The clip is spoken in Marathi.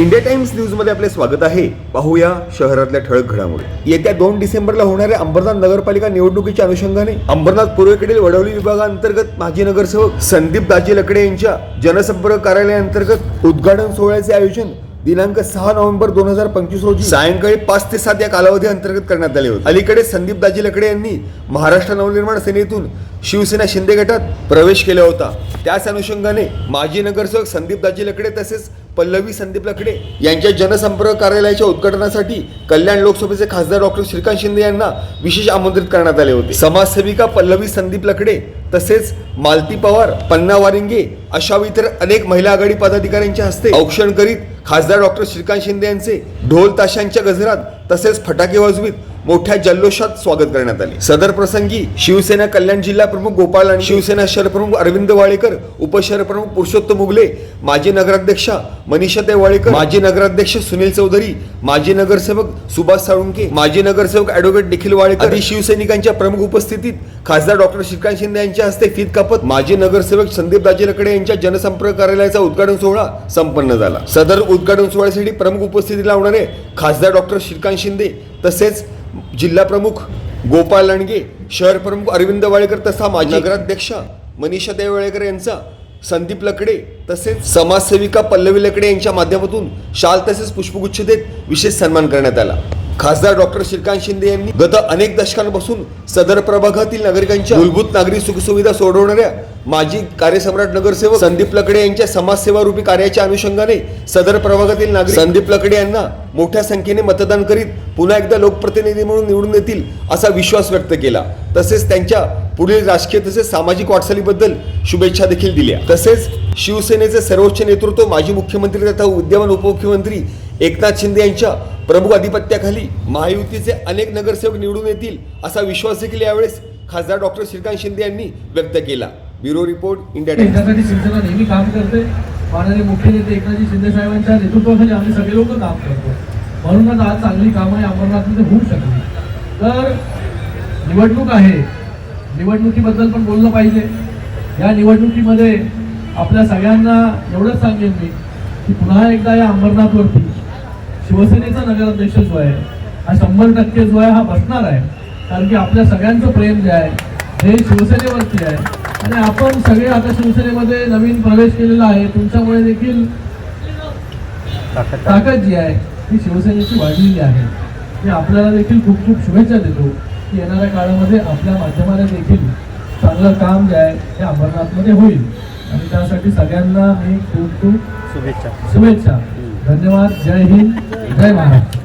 इंडिया टाइम्स न्यूजमध्ये आपले स्वागत आहे. पाहूया शहरातल्या ठळक घडामोडी. येत्या दोन डिसेंबरला होणाऱ्या अंबरनाथ नगरपालिका निवडणुकीच्या अनुषंगाने अंबरनाथ पूर्वेकडील वडवली विभागांतर्गत माजी नगरसेवक संदीप दाजी लकडे यांच्या जनसंपर्क कार्यालयाअंतर्गत उद्घाटन सोहळ्याचे आयोजन दिनांक सहा नोव्हेंबर दोन हजार पंचवीस रोजी सायंकाळी पाच ते सात या कालावधी अंतर्गत करण्यात आले होते. अलीकडे संदीप दाजी लकडे यांनी महाराष्ट्र नवनिर्माण सेनेतून शिवसेना शिंदे गटात प्रवेश केला होता. त्याच अनुषंगाने माजी नगरसेवक संदीप दाजी लकडे तसेच पल्लवी संदीप लकडे यांच्या जनसंपर्क कार्यालयाच्या उद्घाटनासाठी कल्याण लोकसभेचे खासदार डॉक्टर श्रीकांत शिंदे यांना विशेष आमंत्रित करण्यात आले होते. समाजसेविका पल्लवी संदीप लकडे तसेच मालती पवार पन्ना वारिंगे अशा इतर अनेक महिला आघाडी पदाधिकाऱ्यांच्या हस्ते औक्षण करीत खासदार डॉक्टर श्रीकांत शिंदे यांचे ढोल ताशांच्या गजरात तसेच फटाके वाजवीत मोठ्या जल्लोषात स्वागत करण्यात आले. सदर प्रसंगी शिवसेना कल्याण जिल्हा प्रमुख गोपाळ आणि शिवसेना शहर प्रमुख अरविंद वाळेकर उपशहर प्रमुख पुरुषोत्तम मुगले माजी नगराध्यक्षा मनीषाताई वाळेकर माजी नगराध्यक्ष सुनील चौधरी माजी नगरसेवक सुभाष साळुंके माजी नगरसेवक ॲडव्होकेट निखिल वाळेकर आदी शिवसैनिकांच्या प्रमुख उपस्थितीत खासदार डॉक्टर श्रीकांत शिंदे यांच्या हस्ते फीत कापत माजी नगरसेवक संदीप दाजी लकडे यांच्या जनसंपर्क कार्यालयाचा उद्घाटन सोहळा संपन्न झाला. सदर उद्घाटन सोहळ्यासाठी प्रमुख उपस्थिती लावणारे खासदार डॉक्टर श्रीकांत शिंदे तसेच जिल्हा प्रमुख गोपाळ लांडगे शहर प्रमुख अरविंद वाळेकर तथा माजी नगराध्यक्षा मनीषा देवळेकर यांचा संदीप लकडे तसेच समाजसेविका पल्लवी लकडे यांच्या माध्यमातून शाल तसेच पुष्पगुच्छ देत विशेष सन्मान करण्यात आला. खासदार डॉक्टर श्रीकांत शिंदे यांनी गत अनेक दशकांपासून सदर प्रभागातील नागरिकांच्या मूलभूत नागरी सुखसुविधा सोडवणाऱ्या माजी कार्यसम्राट नगरसेवक संदीप लकडे यांच्या समाजसेवा रूपी कार्याच्या अनुषंगाने सदर प्रभागातील नागरिक संदीप लकडे यांना मोठ्या संख्येने मतदान करीत पुन्हा एकदा लोकप्रतिनिधी म्हणून निवडून येतील असा विश्वास व्यक्त केला. तसेच त्यांच्या पुढील राजकीय तसेच सामाजिक वाटचालीबद्दल शुभेच्छा देखील दिल्या. तसेच शिवसेनेचे सर्वोच्च नेतृत्व माजी मुख्यमंत्री तथा विद्यमान उपमुख्यमंत्री एकनाथ शिंदे यांच्या प्रमुख आधिपत्याखाली महायुतीचे अनेक नगरसेवक निवडून येतील असा विश्वास देखील यावेळेस खासदार डॉक्टर श्रीकांत शिंदे यांनी व्यक्त केला. ब्युरो रिपोर्ट इंडिया टाइम्स त्यासाठी शिवसेना नेहमी काम करते. माननीय मुख्य नेते एकनाथजी शिंदे साहेबांच्या नेतृत्वाखाली आम्ही सगळे लोक काम करतो. म्हणूनच आज चांगली कामं आहे अमरनाथमध्ये होऊ शकली. तर निवडणूक आहे. निवडणुकीबद्दल पण बोललं पाहिजे. या निवडणुकीमध्ये आपल्या सगळ्यांना एवढंच सांगेन मी की पुन्हा एकदा या अंबरनाथवरती शिवसेनेचा नगराध्यक्ष जो आहे हा शंभर टक्के जो आहे हा बसणार आहे. कारण की आपल्या सगळ्यांचं प्रेम जे आहे हे शिवसेनेवरती आहे. आणि आपण सगळे आता शिवसेनेमध्ये नवीन प्रवेश केलेला आहे. तुमच्यामुळे देखील ताकद. जी आहे ती शिवसेनेची वाढलेली आहे. मी आपल्याला देखील खूप खूप शुभेच्छा देतो की येणाऱ्या काळामध्ये आपल्या माध्यमाने देखील चांगलं काम जे आहे ते अमरनाथमध्ये होईल. आणि त्यासाठी सगळ्यांना मी खूप खूप शुभेच्छा. शुभेच्छा. धन्यवाद. जय हिंद. जय महाराष्ट्र